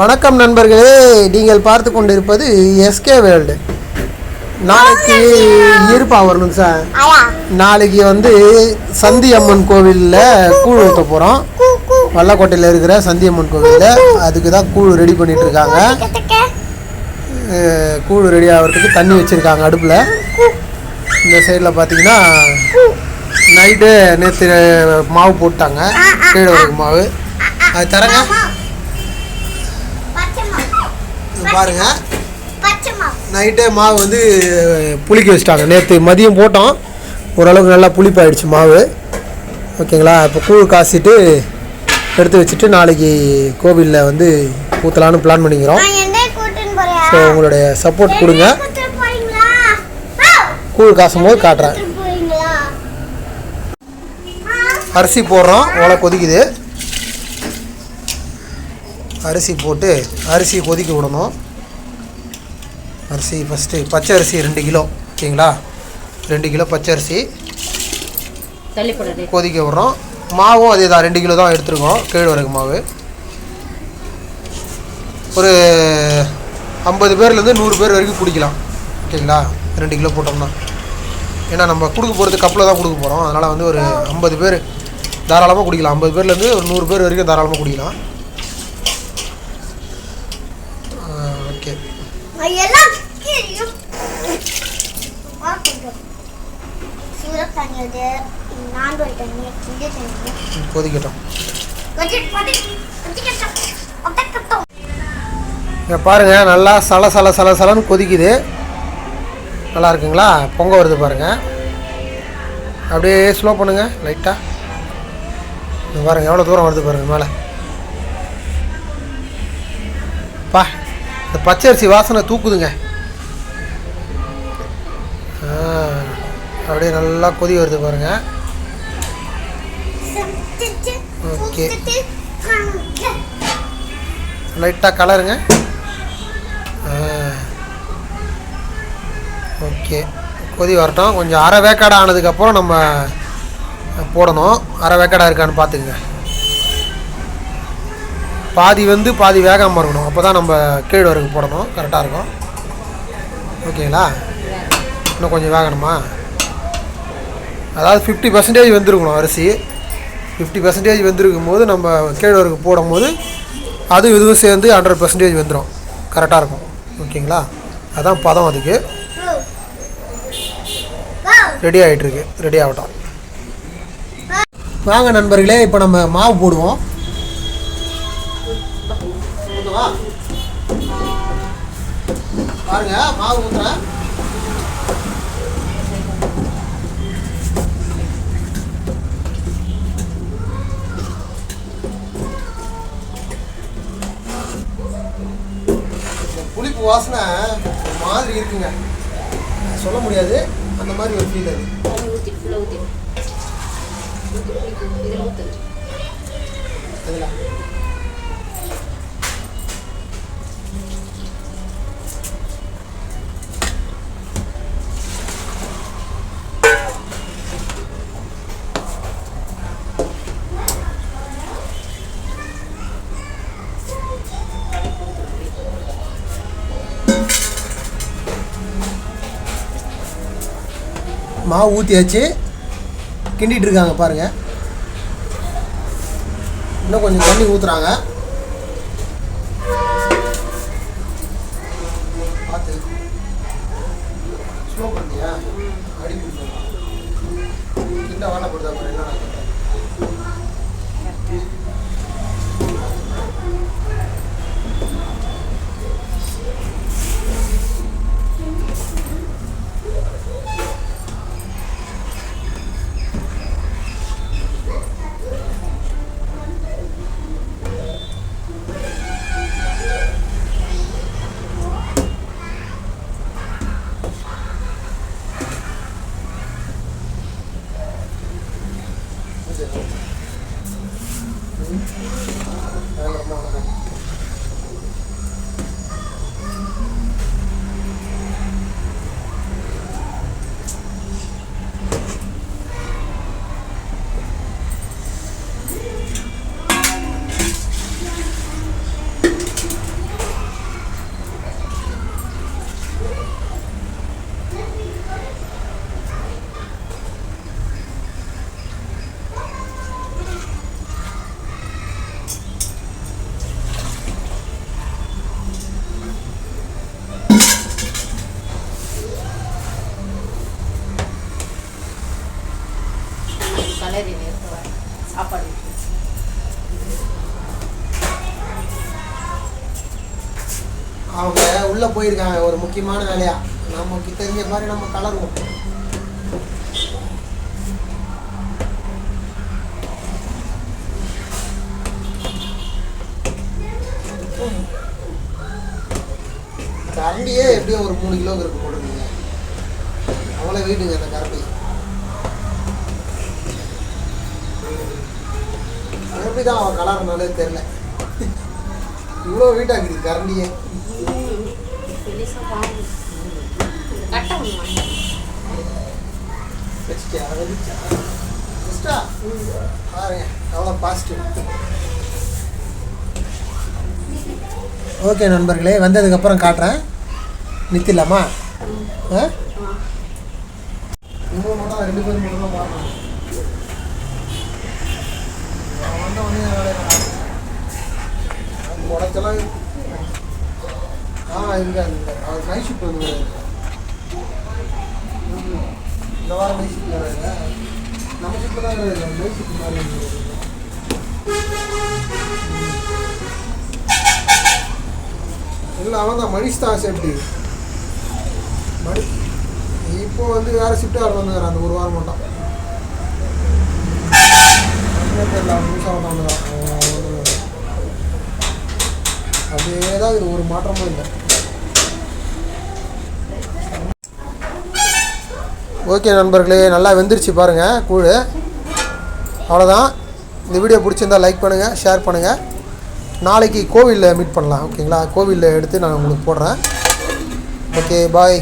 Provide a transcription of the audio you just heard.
வணக்கம் நண்பர்களே நீங்கள் பார்த்து கொண்டிருப்பது எஸ்கே வேர்ல்டு நாளைக்கு இருப்பா வரணும் சார். நாளைக்கு வந்து சந்தி அம்மன் கோவிலில் கூழ் ஊற்ற போகிறோம் வல்லக்கோட்டையில் இருக்கிற சந்தி அம்மன் கோவிலில் அதுக்கு தான் கூழ் ரெடி பண்ணிட்டு இருக்காங்க. கூழ் ரெடி ஆகிறதுக்கு தண்ணி வச்சுருக்காங்க அடுப்பில். இந்த சைடில் பார்த்தீங்கன்னா நைட்டு நேற்று மாவு போட்டாங்க. கீழே மாவு. அது தரங்க. பாருங்க. நைட்டே மாவு வந்து புளிக்க வச்சிட்டாங்க. நேற்று மதியம் போட்டோம். ஓரளவுக்கு நல்லா புளிப்பாயிடுச்சு மாவு. ஓகேங்களா? இப்போ கூழ் காசிட்டு எடுத்து வச்சுட்டு நாளைக்கு கோவிலில் வந்து ஊற்றலான்னு பிளான் பண்ணிக்கிறோம். ஸோ உங்களுடைய சப்போர்ட் கொடுங்க. கூழ் காசும் போது காட்டுறேன். அரிசி போடுறோம். ஓலை கொதிக்குது. அரிசி போட்டு அரிசி கொதிக்க விடணும். அரிசி ஃபஸ்ட்டு பச்சை அரிசி ரெண்டு கிலோ ஓகேங்களா? ரெண்டு கிலோ பச்சை அரிசி கொதிக்க விட்றோம். மாவும் அதே தான் ரெண்டு கிலோ தான் எடுத்துருக்கோம் கேழ்வரகு மாவு. ஒரு ஐம்பது பேர்லேருந்து நூறு பேர் வரைக்கும் குடிக்கலாம் ஓகேங்களா? ரெண்டு கிலோ போட்டோம்னா. ஏன்னா நம்ம கொடுக்க போகிறது கப்பில் தான் கொடுக்க போகிறோம் அதனால் வந்து ஒரு ஐம்பது பேர் தாராளமாக குடிக்கலாம். ஐம்பது பேர்லேருந்து ஒரு நூறு பேர் வரைக்கும் தாராளமாக குடிக்கலாம் ஓகே நான்கு தண்ணி தண்ணி கொதிக்கட்டும். இங்கே பாருங்கள் நல்லா சல சல சல சலன்னு கொதிக்குது. நல்லா இருக்குங்களா? பொங்க வருது பாருங்கள் அப்படியே ஸ்லோ பண்ணுங்க லைட்டாக இங்க பாருங்கள் எவ்வளோ தூரம் வருது பாருங்கள் மேலே. இந்த பச்சரிசி வாசனை தூக்குதுங்க. அப்படியே நல்லா கொதி வருது பாருங்கள் ஓகே. லைட்டாக கலருங்க. ஓகே. கொதி வரட்டும். கொஞ்சம் அரை வேக்காடு ஆனதுக்கப்புறம் நம்ம போடணும். அரை வேக்காடாக இருக்கான்னு பார்த்துக்குங்க. பாதி வந்து பாதி வேகாமல் இருக்கணும். அப்போ தான் நம்ம கேழ்வரகு போடணும். கரெக்டாக இருக்கும். ஓகேங்களா இன்னும் கொஞ்சம் வேகணுமா? அதாவது ஃபிஃப்டி பர்சன்டேஜ் வந்துருக்கணும் அரிசி. ஃபிஃப்டி பர்சன்டேஜ் வெந்திருக்கும் போது நம்ம கேழ்வரகு போடும்போது அது இதுவும் சேர்ந்து ஹண்ட்ரட் பர்சன்டேஜ் வந்துடும் கரெக்டாக இருக்கும். ஓகேங்களா அதான் பதம் அதுக்கு. ரெடி ஆகிட்டுருக்கு ரெடி ஆகட்டும். வாங்க நண்பர்களே இப்போ நம்ம மாவு போடுவோம். ஊத்தவா? பாருங்க மாவு ஊற்றுறேன் புளிப்பு வாசனை ஒரு மாதிரி இருக்குங்க. சொல்ல முடியாது. அந்த மாதிரி ஒரு ஃபீல் அது. இதில். மாவு ஊற்றியாச்சு கிண்டிகிட்டு இருக்காங்க பாருங்கள் இன்னும் கொஞ்சம் தண்ணி ஊற்றுறாங்க பார்த்து. ஸ்லோ பண்ணியா? அடி என்ன வாழ பாரு என்ன Beleza. அவங்க உள்ளே போயிருக்காங்க ஒரு முக்கியமான வேலையாக நமக்கு தெரிஞ்ச மாதிரி நம்ம கலருவோம் கரண்டியே எப்படியும் ஒரு மூணு கிலோ இருக்கு போட்டுருங்க அவ்வளோ வெயிட்டுங்க அந்த கரண்டி எப்படி தான் அவன் கலர்னாலே தெரில இவ்வளோ வீட்டாக்குது கரண்டியே. பெருசா ஒன்று அவ்வளோ பாசிட்டிவ் ஓகே நண்பர்களே வந்ததுக்கப்புறம் காட்டுறேன். நித்திலாமா? ஆ? ரெண்டு பேரும் மட்டும் பார்க்கணும் வந்த உடனே உடச்செல்லாம் ஆ இருக்காது இருக்காது அவர் நைட் ஷிஃப்ட் வந்து. இந்த வாரம் நைட் ஷிஃப்ட் வராங்க நம்ம ஷிஃப்ட் தான் இல்லை. நைட் ஷிஃப்ட் மாதிரி இல்லை அவன் தான். மணிஷ் தான் சேஃப்டி மணி இப்போ வந்து வேறு ஷிஃப்ட் வேறு வந்துக்கிறான் அந்த ஒரு வாரம் மட்டும். அவனுக்கே தெரியல. அவன் நிமிஷம் அவன் அப்படியே தான் இது ஒரு மாற்றமும் இல்லை. ஓகே நண்பர்களே நல்லா வெந்துருச்சு பாருங்கள் கூழ். அவ்வளோதான் இந்த வீடியோ பிடிச்சிருந்தா லைக் பண்ணுங்கள் ஷேர் பண்ணுங்கள் நாளைக்கு கோவிலில் மீட் பண்ணலாம் ஓகேங்களா கோவிலில் எடுத்து நான் உங்களுக்கு போடுறேன். Okay bye